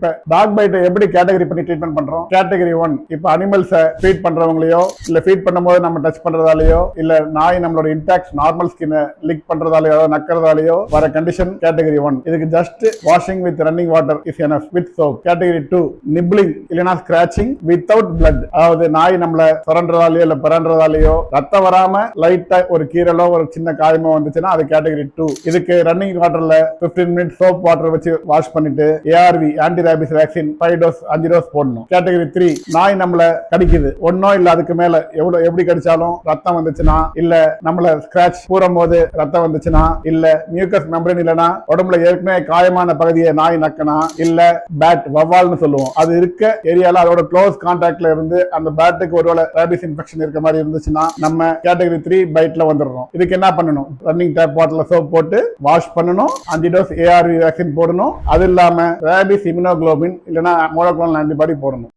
இப்ப டாக் பைட்டை எப்படி கேட்டகரி பண்ணி ட்ரீட்மெண்ட் பண்றோம்? கேட்டகரி ஒன் இப்ப அனிமல்ஸை ஃபீட் பண்றவங்களையோ இல்ல ஃபீட் பண்ணும்போது நம்ம டச் பண்றதாலயோ இல்ல நாய் நம்மளோட இன்டாக்ட் நார்மல் ஸ்கின்னை லிக் பண்றதாலயோ அதாவது நக்கறதாலயோ வர கண்டிஷன் கேட்டகரி ஒன் இதுக்கு just washing with running water is enough with soap category two nibbling இல்லனா ஸ்கிராச்சிங் வித்தவுட் பிளட் அதாவது நாய் நம்மள சுரண்டுறதாலயோ இல்ல பிறன்றதாலேயோ ரத்தம் வராம லைட்டா ஒரு கீரலோ ஒரு சின்ன காயமோ வந்துச்சுன்னா அது கேட்டகரி டூ இதுக்கு ரன்னிங் வாட்டர்ல 15 மினிட் சோப் வாட்டர் வச்சு வாஷ் பண்ணிட்டு ARV anti rabies vaccine five dose அஞ்சு டோஸ் போடணும். கேட்டகரி த்ரீ நாய் நம்மள கடிக்குது. ஒன்னோ இல்ல அதுக்கு மேல எவ்வளவு எப்படி கடிச்சாலும் ரத்தம் வந்துச்சுன்னா இல்ல நம்மள ஸ்கிராச் பூரும் போது ரத்தம் வந்துச்சுன்னா இல்ல மியூக்கஸ் மெம்பரேன் இல்லனா உடம்புல ஏற்கனவே காயமான பகுதியை நாய் நக்கனா இல்ல பேட் வவ்வால்னு சொல்லுவோம். அது இருக்க ஏரியால அதோட க்ளோஸ் கான்டாக்ட்ல இருந்து அந்த பேட்டுக்கு ஒருவேளை ரேபிஸ் இன்ஃபெக்ஷன் இருக்க மாதிரி இருந்துச்சுன்னா நம்ம கேட்டகரி த்ரீ பைட்ல வந்துடுறோம். இதுக்கு என்ன பண்ணணும்? ரன்னிங் டேப் பாட்டில் சோப் போட்டு வாஷ் பண்ணணும். அஞ்சு டோஸ் ஏஆர்வி வேக்சின் போடணும். அது இல்லாம ரேபிஸ் இம்யூனோகுளோபின் இல்லனா மோனோக்ளோனல் ஆன்டிபாடி போடணும்.